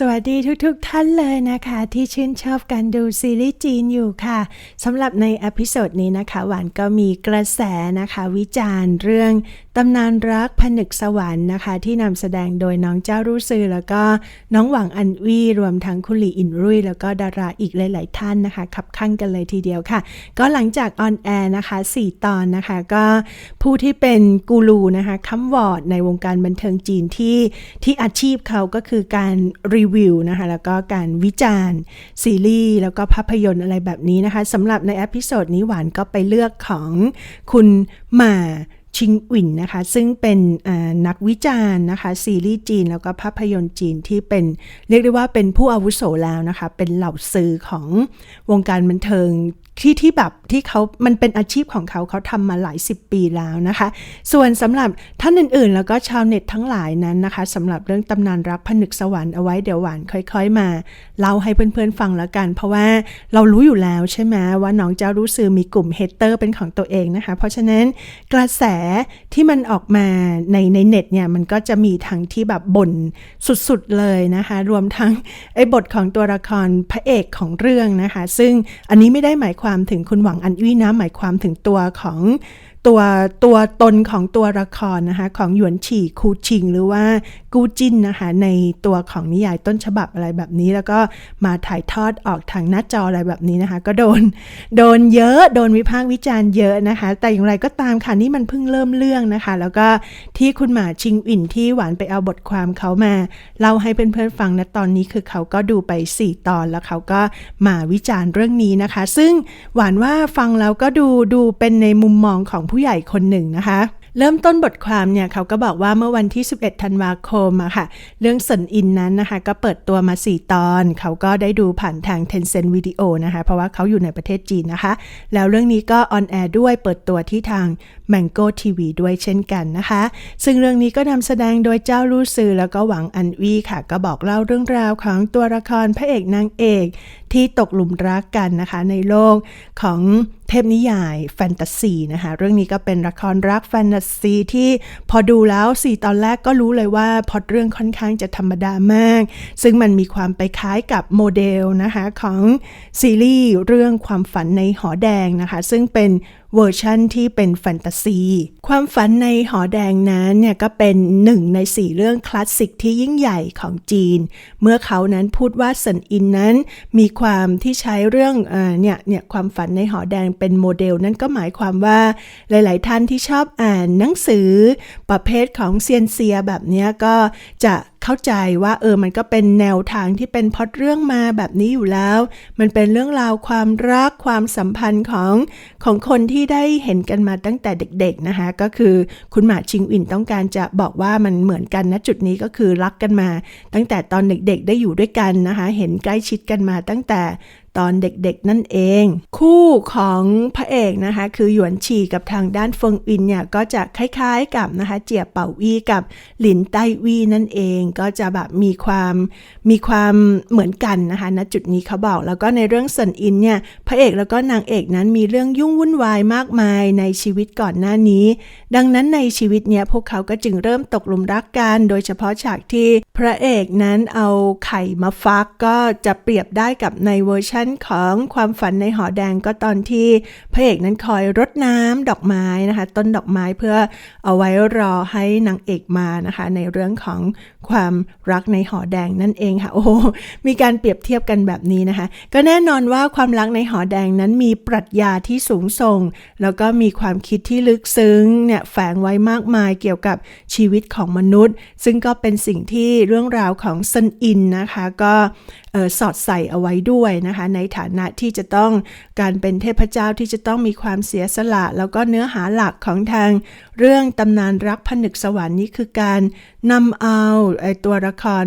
สวัสดีทุกๆทท่านเลยนะคะ ที่ชื่นชอบการดูซีรีส์จีนอยู่ค่ะสำหรับในอพิโซดนี้นะคะ หวานก็มีกระแสนะคะ วิจารณ์เรื่องตำนานรักผนึกสวรรค์นะคะ ที่นำแสดงโดยน้องเจ้ารู้ซือ แล้วก็น้องหวังอันวีรวมทั้งคุณหลีอินรุ่ยแล้วก็ดาราอีกหลาย ๆ ท่านนะคะขับข้างกันเลยทีเดียวค่ะ ก็หลังจากออนแอร์นะคะ 4 ตอนนะคะ ก็ผู้ที่เป็นกูรูนะคะคัมวอร์ดในวงการบันเทิงจีนที่ที่อาชีพเขาก็คือการรีวิวนะคะแล้วก็การวิจารณ์ซีรีส์แล้วก็ภาพยนตร์อะไรแบบนี้นะคะสำหรับในอพิโซดนี้หวานก็ไปเลือกของคุณหมาชิงอินนะคะ ซึ่งเป็นนักวิจารณ์นะคะ ซีรีส์จีนแล้วก็ภาพยนตร์จีนที่เป็น เรียกได้ว่าเป็นผู้อาวุโสแล้วนะคะ เป็นเหล่าซื้อของวงการบันเทิง ที่ที่แบบที่เขามันเป็นอาชีพของเขาเขาทำมาหลายสิบปีแล้วนะคะ ส่วนสำหรับท่านอื่นๆ แล้วก็ชาวเน็ตทั้งหลายนั้นนะคะสำหรับเรื่องตำนานรักผนึกสวรรค์เอาไว้เดี๋ยวหวานค่อยๆ มาเล่าให้เพื่อนๆฟังแล้วกัน เพราะว่าเรารู้อยู่แล้วใช่ไหมว่าน้องเจ้ารู้ซือมีกลุ่มเฮเตอร์เป็นของตัวเองนะคะ เพราะฉะนั้นกระแสที่มันออกมาในในเน็ตเนี่ยมันก็จะมีทั้งที่แบบบ่นสุดๆเลยนะคะ รวมทั้งไอ้บทของตัวละครพระเอกของเรื่องนะคะ ซึ่งอันนี้ไม่ได้หมายความความถึงคุณหวังอันวินะหมายความถึงตัวของ ตัวตัวตนของตัวละครนะคะของหยวนฉี่คูชิง หรือว่ากูจินนะคะในตัวของนิยายต้นฉบับอะไรแบบนี้ แล้วก็มาถ่ายทอดออกทางหน้าจออะไรแบบนี้นะคะ ก็โดนโดนเยอะโดนวิพากษ์วิจารณ์เยอะนะคะ แต่อย่างไรก็ตามค่ะนี่มันเพิ่งเริ่มเรื่องนะคะ แล้วก็ที่คุณหมาชิงอินที่หวานไปเอาบทความเขามาเล่าให้เพื่อนๆฟังนะตอนนี้คือเขาก็ดูไป 4 ตอนแล้วเขาก็มาวิจารณ์เรื่องนี้นะคะ ซึ่งหวานว่าฟังแล้วก็ดูดูเป็นในมุมมองของผู้ใหญ่คนหนึ่งนะคะ เริ่มต้นบทความเนี่ยเขาก็บอกว่าเมื่อวันที่ 11 ธันวาคมอะค่ะ เรื่องสนอินนั้นนะคะ ก็เปิดตัวมา 4 ตอน เขาก็ได้ดูผ่านทาง Tencent Video นะคะ เพราะว่าเขาอยู่ในประเทศจีนนะคะ แล้วเรื่องนี้ก็ออนแอร์ด้วยเปิดตัวที่ทาง Mango TV ด้วยเช่นกันนะคะ ซึ่งเรื่องนี้ก็นำแสดงโดยเจ้าลู่ซือแล้วก็หวังอันวีค่ะ ก็บอกเล่าเรื่องราวของตัวละครพระเอกนางเอกที่ตกหลุมรักกันนะคะในโลกของเทพนิยายแฟนตาซีนะคะเรื่องนี้ก็เป็นละครรักแฟนตาซีที่พอดูแล้วสี่ตอนแรกก็รู้เลยว่าพอดเรื่องค่อนข้างจะธรรมดามาก ซึ่งมันมีความไปคล้ายกับโมเดลนะคะของซีรีส์เรื่องความฝันในหอแดงนะคะ ซึ่งเป็น เวอร์ชั่นที่เป็นแฟนตาซี ความฝันในหอแดงนั้นเนี่ยก็เป็นหนึ่งในสี่เรื่องคลาสสิกที่ยิ่งใหญ่ของจีน เมื่อเขานั้นพูดว่าสันอินนั้น มีความที่ใช้เรื่องอเนี่ยเนี่ยความฝันในหอแดงเป็นโมเดล นั่นก็หมายความว่าหลาย ๆ ท่านที่ชอบอ่านหนังสือ ประเภทของเซียนเซียแบบนี้ก็จะ เข้าใจว่าเออมันก็เป็นแนวทางที่เป็นพอดเรื่องมาแบบนี้อยู่แล้ว มันเป็นเรื่องราวความรักความสัมพันธ์ของของคนที่ได้เห็นกันมาตั้งแต่เด็กๆนะคะก็คือคุณหมาชิงอินต้องการจะบอกว่ามันเหมือนกันนะจุดนี้ก็คือรักกันมา ตั้งแต่ตอนเด็กๆได้อยู่ด้วยกันนะคะเห็นใกล้ชิดกันมาตั้งแต่ ตอนเด็กๆนั่นเอง คู่ของพระเอกนะคะ คือหยวนฉีกับทางด้านเฟิงอินเนี่ยก็จะคล้ายๆกับนะคะเจียเป่าวีกับหลินไต้วีนั่นเอง ก็จะแบบมีความมีความเหมือนกันนะคะณจุดนี้เขาบอกแล้วก็ในเรื่องสันอินเนี่ยพระเอกแล้วก็นางเอกนั้นมีเรื่องยุ่งวุ่นวายมากมายในชีวิตก่อนหน้านี้ ดังนั้นในชีวิตเนี่ยพวกเขาก็จึงเริ่มตกหลุมรักกัน โดยเฉพาะฉากที่ พระเอกนั้นเอาไข่มาฟักก็จะเปรียบได้กับในเวอร์ชันของความฝันในหอแดงก็ตอนที่พระเอกนั้นคอยรดน้ำดอกไม้นะคะ ต้นดอกไม้เพื่อเอาไว้รอให้นางเอกมานะคะ ในเรื่องของความรักในหอแดงนั่นเองค่ะ โอ้มีการเปรียบเทียบกันแบบนี้นะคะ ก็แน่นอนว่าความรักในหอแดงนั้นมีปรัชญาที่สูงส่ง แล้วก็มีความคิดที่ลึกซึ้งเนี่ยแฝงไว้มากมายเกี่ยวกับชีวิตของมนุษย์ ซึ่งก็เป็นสิ่งที่เรื่องราวของซันอินนะคะก็สอดใส่เอาไว้ด้วยนะคะในฐานะที่จะต้องการเป็นเทพเจ้าที่จะต้องมีความเสียสละ แล้วก็เนื้อหาหลักของทางเรื่องตำนานรักผนึกสวรรค์นี้คือการ นำเอาไอตัวละคร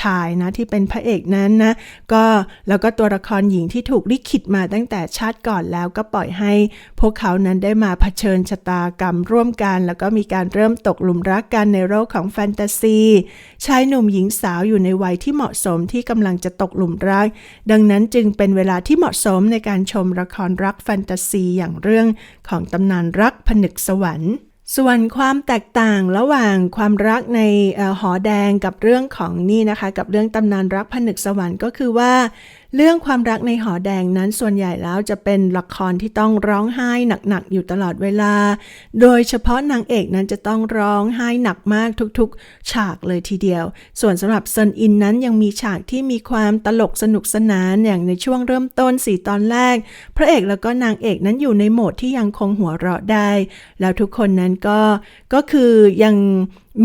ชายนะที่เป็นพระเอกนั้นนะก็แล้วก็ตัวละครหญิงที่ถูกลิขิตมาตั้งแต่ชาติก่อนแล้วก็ปล่อยให้พวกเขานั้นได้มาเผชิญชะตากรรมร่วมกัน แล้วก็มีการเริ่มตกหลุมรักกันในโลกของแฟนตาซีชายหนุ่มหญิงสาวอยู่ในวัยที่เหมาะสมที่กำลังจะตกหลุมรัก ดังนั้นจึงเป็นเวลาที่เหมาะสมในการชมละครรักแฟนตาซีอย่างเรื่องของตำนานรักผนึกสวรรค์ ส่วนความแตกต่างระหว่างความรักในหอแดงกับเรื่องของนี่นะคะ กับเรื่องตำนานรักผนึกสวรรค์ก็คือว่า เรื่องความรักในหอแดงนั้นส่วนใหญ่แล้วจะเป็นละครที่ต้องร้องไห้หนักๆอยู่ตลอดเวลา โดยเฉพาะนางเอกนั้นจะต้องร้องไห้หนักมากทุกๆ ฉากเลยทีเดียว ส่วนสำหรับเซนอินนั้นยังมีฉากที่มีความตลกสนุกสนานอย่างในช่วงเริ่มต้นสี่ตอนแรก พระเอกแล้วก็นางเอกนั้นอยู่ในโหมดที่ยังคงหัวเราะได้ แล้วทุกคนนั้นก็ก็คือยัง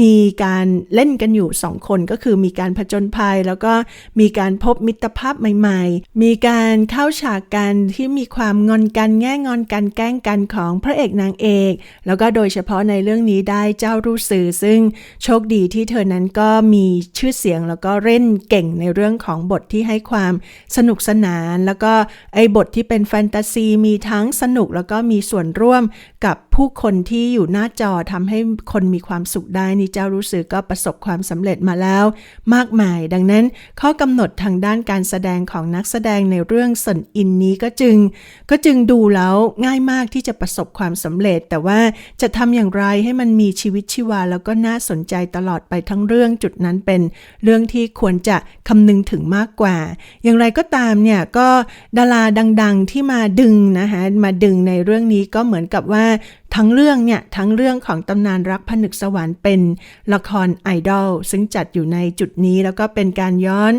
มีการเล่นกันอยู่สองคนก็คือมีการผจญภัย แล้วก็มีการพบมิตรภาพใหม่ ๆ มีการเข้าฉากกันที่มีความงอนกันแง่งอนกันแกล้งกันของพระเอกนางเอก แล้วก็โดยเฉพาะในเรื่องนี้ได้เจ้ารู้สื่อซึ่งโชคดีที่เธอนั้นก็มีชื่อเสียงแล้วก็เล่นเก่งในเรื่องของบทที่ให้ความสนุกสนาน แล้วก็ไอ้บทที่เป็นแฟนตาซีมีทั้งสนุกแล้วก็มีส่วนร่วมกับผู้คนที่อยู่หน้าจอทำให้คนมีความสุขได้นี่เจ้ารู้สึกก็ประสบความสำเร็จมาแล้ว มากมาย ดังนั้นข้อกำหนดทางด้านการแสดงของนักแสดงในเรื่องสนอินนี้ก็จึง ก็จึงดูแล้วง่ายมากที่จะประสบความสำเร็จ แต่ว่าจะทำอย่างไรให้มันมีชีวิตชีวา แล้วก็น่าสนใจตลอดไปทั้งเรื่องจุดนั้นเป็นเรื่องที่ควรจะคำนึงถึงมากกว่า อย่างไรก็ตามเนี่ยก็ดาราดัง ๆที่มาดึงนะคะมาดึงในเรื่องนี้ก็เหมือนกับว่า ทั้งเรื่องเนี่ยทั้งเรื่องของตำนานรักผนึกสวรรค์เป็นละครไอดอลซึ่งจัดอยู่ในจุดนี้แล้วก็เป็นการย้อน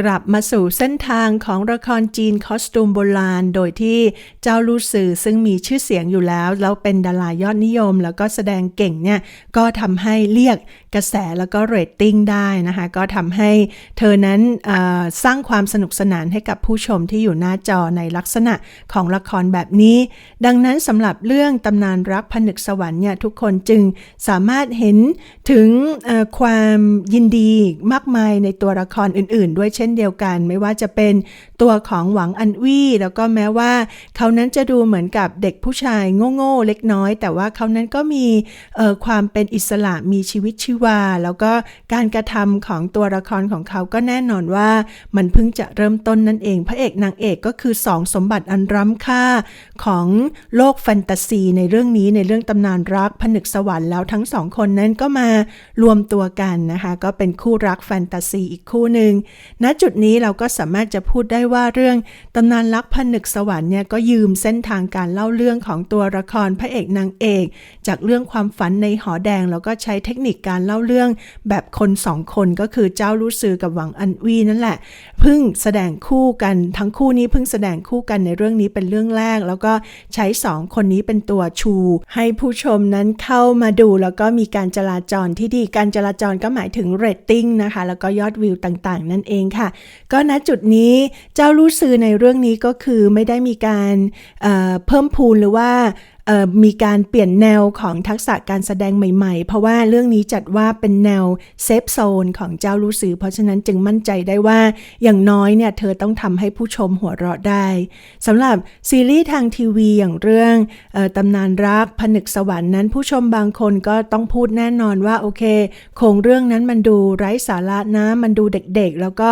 กลับมาสู่เส้นทางของละครจีนคอสตูมโบราณ โดยที่เจ้าลูซือซึ่งมีชื่อเสียงอยู่แล้ว แล้วเป็นดารายอดนิยม แล้วก็แสดงเก่งเนี่ย ก็ทำให้เรียกกระแสแล้วก็เรตติ้งได้นะคะ ก็ทำให้เธอนั้นสร้างความสนุกสนานให้กับผู้ชมที่อยู่หน้าจอในลักษณะของละครแบบนี้ ดังนั้นสำหรับเรื่องตำนานรักผนึกสวรรค์เนี่ยทุกคนจึงสามารถเห็นถึงความยินดีมากมายในตัวละครอื่น ๆ ด้วยเช่นเดียวกัน ไม่ว่าจะเป็นตัวของหวังอันวี่ แล้วก็แม้ว่า เขานั้นจะดูเหมือนกับเด็กผู้ชายโง่ๆเล็กน้อย แต่ว่าเขานั้นก็มีความเป็นอิสระมีชีวิตชีวา แล้วก็การกระทำของตัวละครของเขาก็แน่นอนว่ามันเพิ่งจะเริ่มต้นนั่นเอง พระเอกนางเอกก็คือสองสมบัติอันล้ำค่าของโลกแฟนตาซีในเรื่องนี้ในเรื่องตำนานรักผนึกสวรรค์แล้วทั้งสองคนนั้นก็มารวมตัวกันนะคะ ก็เป็นคู่รักแฟนตาซีอีกคู่หนึ่งณจุดนี้เราก็สามารถจะพูดได้ว่าเรื่องตำนานรักผนึกสวรรค์เนี่ยก็ยืมเส้นทางการเล่าเรื่องของตัวละครพระเอกนางเอก จากเรื่องความฝันในหอแดง แล้วก็ใช้เทคนิคการเล่าเรื่อง แบบคนสองคนก็คือเจ้ารู้ซือกับหวังอันวีนั่นแหละเพิ่งแสดงคู่กันทั้งคู่นี้เพิ่งแสดงคู่กันในเรื่องนี้เป็นเรื่องแรก แล้วก็ใช้สองคนนี้เป็นตัวชู ให้ผู้ชมนั้นเข้ามาดู แล้วก็มีการจราจรที่ดีการจราจรก็หมายถึงเรตติ้งนะคะแล้วก็ยอดวิวต่างๆ นั่นเองค่ะก็ณจุดนี้เจ้ารู้ซือในเรื่องนี้ก็คือไม่ได้มีการเเพิ่มพูนหรือว่า มีการเปลี่ยนแนวของทักษะการแสดงใหม่ๆ เพราะว่าเรื่องนี้จัดว่าเป็นแนวเซฟโซนของเจ้ารู้สือ เพราะฉะนั้นจึงมั่นใจได้ว่า อย่างน้อยเนี่ยเธอต้องทำให้ผู้ชมหัวเราะได้สำหรับซีรีส์ทางทีวีอย่างเรื่องออตำนานรักผนึกสวรรค์นั้น ผู้ชมบางคนก็ต้องพูดแน่นอนว่าโอเคโครงเรื่องนั้นมันดูไร้สาระนะมันดูเด็กๆ แล้วก็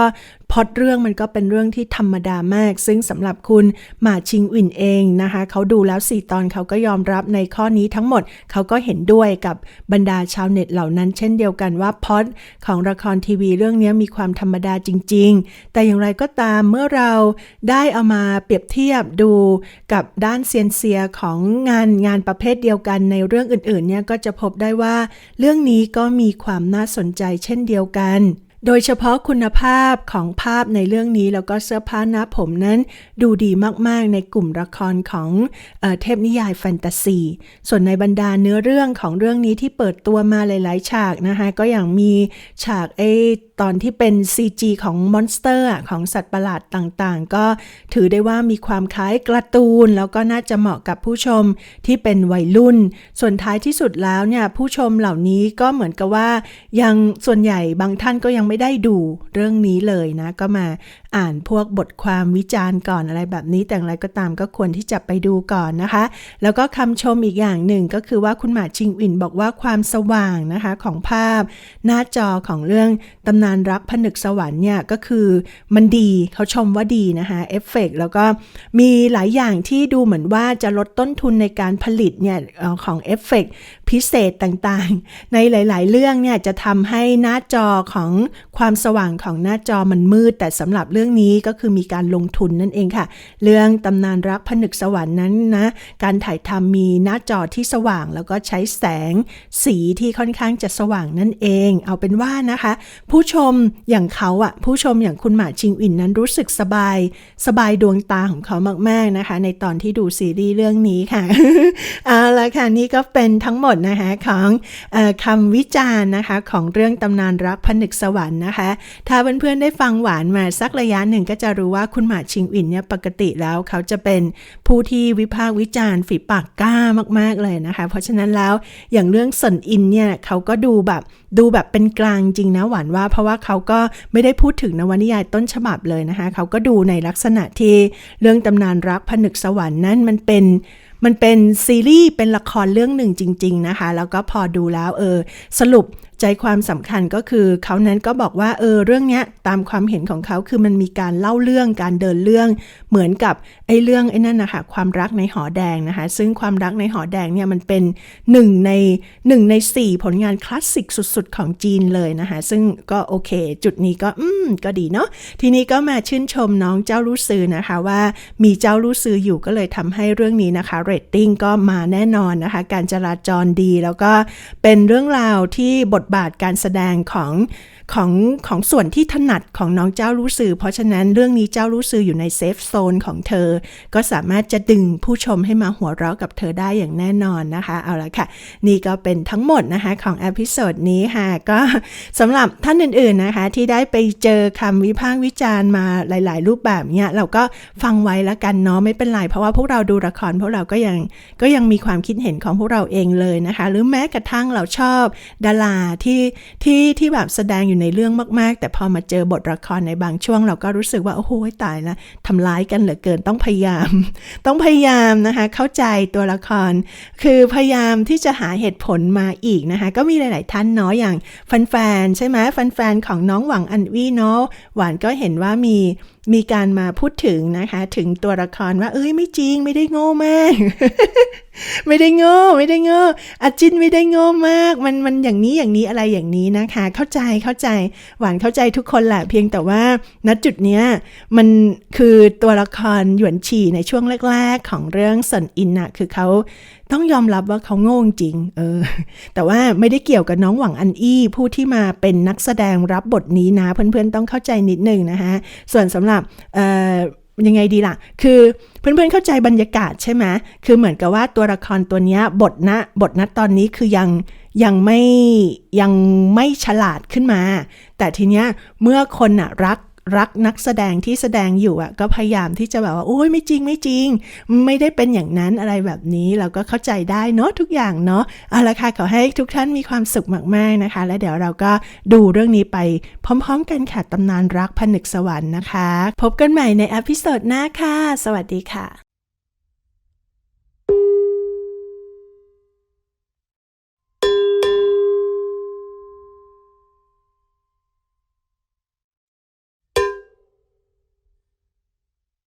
พอดเรื่องมันก็เป็นเรื่องที่ธรรมดามาก ซึ่งสำหรับคุณหมาชิงอินเองนะคะเขาดูแล้ว 4 ตอนเขาก็ยอมรับในข้อนี้ทั้งหมดเขาก็เห็นด้วยกับบรรดาชาวเน็ตเหล่านั้น เช่นเดียวกันว่าพอดของละครทีวีเรื่องนี้มีความธรรมดาจริง ๆ แต่อย่างไรก็ตามเมื่อเราได้เอามาเปรียบเทียบดูกับด้านเซียนเซียของงานงานประเภทเดียวกันในเรื่องอื่นๆเนี่ยก็จะพบได้ว่า เรื่องนี้ก็มีความน่าสนใจเช่นเดียวกัน โดยเฉพาะคุณภาพของภาพในเรื่องนี้แล้วก็เสื้อผ้าหน้าผมนั้นดูดีมาก ๆ ในกลุ่มละครของเออเทพนิยายแฟนตาซี ส่วนในบรรดาเนื้อเรื่องของเรื่องนี้ที่เปิดตัวมาหลาย ๆ ฉากนะคะก็อย่างมีฉากไอ ตอนที่เป็น CG ของมอนสเตอร์ของสัตว์ประหลาดต่างๆ ก็ถือได้ว่ามีความคล้ายการ์ตูน แล้วก็น่าจะเหมาะกับผู้ชมที่เป็นวัยรุ่น ส่วนท้ายที่สุดแล้วเนี่ยผู้ชมเหล่านี้ก็เหมือนกับว่ายังส่วนใหญ่บางท่านก็ยังไม่ได้ดูเรื่องนี้เลยนะ ก็มาอ่านพวกบทความวิจารณ์ก่อนอะไรแบบนี้ แต่อย่างไรก็ตามก็ควรที่จะไปดูก่อนนะคะ แล้วก็คำชมอีกอย่างหนึ่งก็คือว่าคุณหมาชิงอินบอกว่าความสว่างนะคะของภาพ หน้าจอของเรื่องตำนานรักผนึกสวรรค์เนี่ยก็คือมันดีเขาชมว่าดีนะคะเอฟเฟกแล้วก็มีหลายอย่างที่ดูเหมือนว่าจะลดต้นทุนในการผลิตเนี่ยของเอฟเฟกพิเศษต่างๆ ในหลาย ๆ เรื่องเนี่ยจะทำให้หน้าจอของความสว่างของหน้าจอมันมืด แต่สำหรับเรื่องนี้ก็คือมีการลงทุนนั่นเองค่ะ เรื่องตำนานรักผนึกสวรรค์นั้นนะ การถ่ายทำมีหน้าจอที่สว่าง แล้วก็ใช้แสงสีที่ค่อนข้างจะสว่างนั่นเอง เอาเป็นว่านะคะ ผู้ชมอย่างเขาอะผู้ชมอย่างคุณหมาชิงอินนั้นรู้สึกสบาย สบายดวงตาของเขามาก ๆนะคะ ในตอนที่ดูซีรีส์เรื่องนี้ค่ะเอาละค่ะนี่ก็เป็นทั้งหมดนะคะของอคำวิจารณ์นะคะของเรื่องตำนานรักผนึกสวรรค์นะคะ ถ้าเพื่อนๆได้ฟังหวานมาสักระยะหนึ่งก็จะรู้ว่าคุณหมาชิงอินเนี่ยปกติแล้วเขาจะเป็นผู้ที่วิพากษ์วิจารณ์ฝีปากกล้ามาก ๆ เลยนะคะ เพราะฉะนั้นแล้วอย่างเรื่องสนอินเนี่ยเขาก็ดูแบบดูแบบเป็นกลางจริงนะหวานว่า เพราะว่าเขาก็ไม่ได้พูดถึงนวนิยายต้นฉบับเลยนะคะ เขาก็ดูในลักษณะที่เรื่องตำนานรักผนึกสวรรค์นั้นมันเป็นมันเป็นซีรีส์เป็นละครเรื่องหนึ่งจริง ๆ นะคะ แล้วก็พอดูแล้วเออสรุป ใจความสำคัญก็คือเขานั้นก็บอกว่าเออเรื่องเนี้ยตามความเห็นของเขาคือมันมีการเล่าเรื่องการเดินเรื่องเหมือนกับไอ้เรื่องไอ้นั่นนะคะความรักในหอแดงนะคะ ซึ่งความรักในหอแดงเนี่ยมันเป็นหนึ่งในหนึ่งในสี่ผลงานคลาสสิกสุดๆ ของจีนเลยนะคะซึ่งก็โอเค จุดนี้ก็อืมก็ดีเนาะทีนี้ก็มาชื่นชมน้องเจ้ารู้ซือนะคะว่ามีเจ้ารู้ซืออยู่ก็เลยทำให้เรื่องนี้นะคะเรตติ้งก็มาแน่นอนนะคะ การจราจรดีแล้วก็เป็นเรื่องราวที่บทบาทการแสดงของ ของของส่วนที่ถนัดของน้องเจ้ารู้สื่อ เพราะฉะนั้นเรื่องนี้เจ้ารู้สื่ออยู่ในเซฟโซนของเธอ ก็สามารถจะดึงผู้ชมให้มาหัวเราะกับเธอได้อย่างแน่นอนนะคะ เอาละค่ะ นี่ก็เป็นทั้งหมดนะคะของอพิโซดนี้ค่ะ ก็สำหรับท่านอื่นๆนะคะ ที่ได้ไปเจอคำวิพากษ์วิจารณ์มาหลาย ๆ รูปแบบเนี่ยเราก็ฟังไว้แล้วกันเนาะไม่เป็นไรเพราะว่าพวกเราดูละครพวกเราก็ยังก็ยังมีความคิดเห็นของพวกเราเองเลยนะคะ หรือแม้กระทั่งเราชอบดาราที่ที่ที่แบบแสดงอยู่ในเรื่องมาก ๆ แต่พอมาเจอบทละครในบางช่วง เราก็รู้สึกว่าโอ้โหตายละทำร้ายกันเหลือเกินต้องพยายาม ต้องพยายามนะคะ เข้าใจตัวละคร คือพยายามที่จะหาเหตุผลมาอีกนะคะ ก็มีหลาย ๆ ท่านเนาะอย่างแฟนๆใช่ไหมแฟนๆของน้องหวังอันวี่เนาะหวานก็เห็นว่ามี มีการมาพูดถึงนะคะ ถึงตัวละครว่า เอ้ยไม่จริงไม่ได้โง่มาก ไม่ได้โง่ไม่ได้โง่อาจินไม่ได้โง่มาก มันมันอย่างนี้อย่างนี้อะไรอย่างนี้นะคะ เข้าใจเข้าใจหวานเข้าใจทุกคนแหละเพียงแต่ว่าณจุดเนี้ยมันคือตัวละครหยวนฉีในช่วงแรก ๆ ของเรื่องสนอินอะคือเขา ต้องยอมรับว่าเขาโง่จริง เออ แต่ว่าไม่ได้เกี่ยวกับน้องหวังอันอี้ผู้ที่มาเป็นนักแสดงรับบทนี้นะ เพื่อนๆต้องเข้าใจนิดนึงนะคะส่วนสำหรับเอ่อยังไงดีล่ะ คือเพื่อนๆเข้าใจบรรยากาศใช่ไหมคือเหมือนกับว่าตัวละครตัวนี้บทณบทณตอนนี้คือยังยังไม่ยังไม่ฉลาดขึ้นมา แต่ทีเนี้ยเมื่อคนอะรัก รักนักแสดงที่แสดงอยู่อะก็พยายามที่จะแบบว่าโอ้ยไม่จริงไม่จริง ไม่ได้เป็นอย่างนั้นอะไรแบบนี้เราก็เข้าใจได้เนาะทุกอย่างเนาะเอาละค่ะขอให้ทุกท่านมีความสุขมากๆนะคะ และเดี๋ยวเราก็ดูเรื่องนี้ไปพร้อมๆ กันค่ะตำนานรักผนึกสวรรค์นะคะ พบกันใหม่ในอพิโซดหน้าค่ะ สวัสดีค่ะ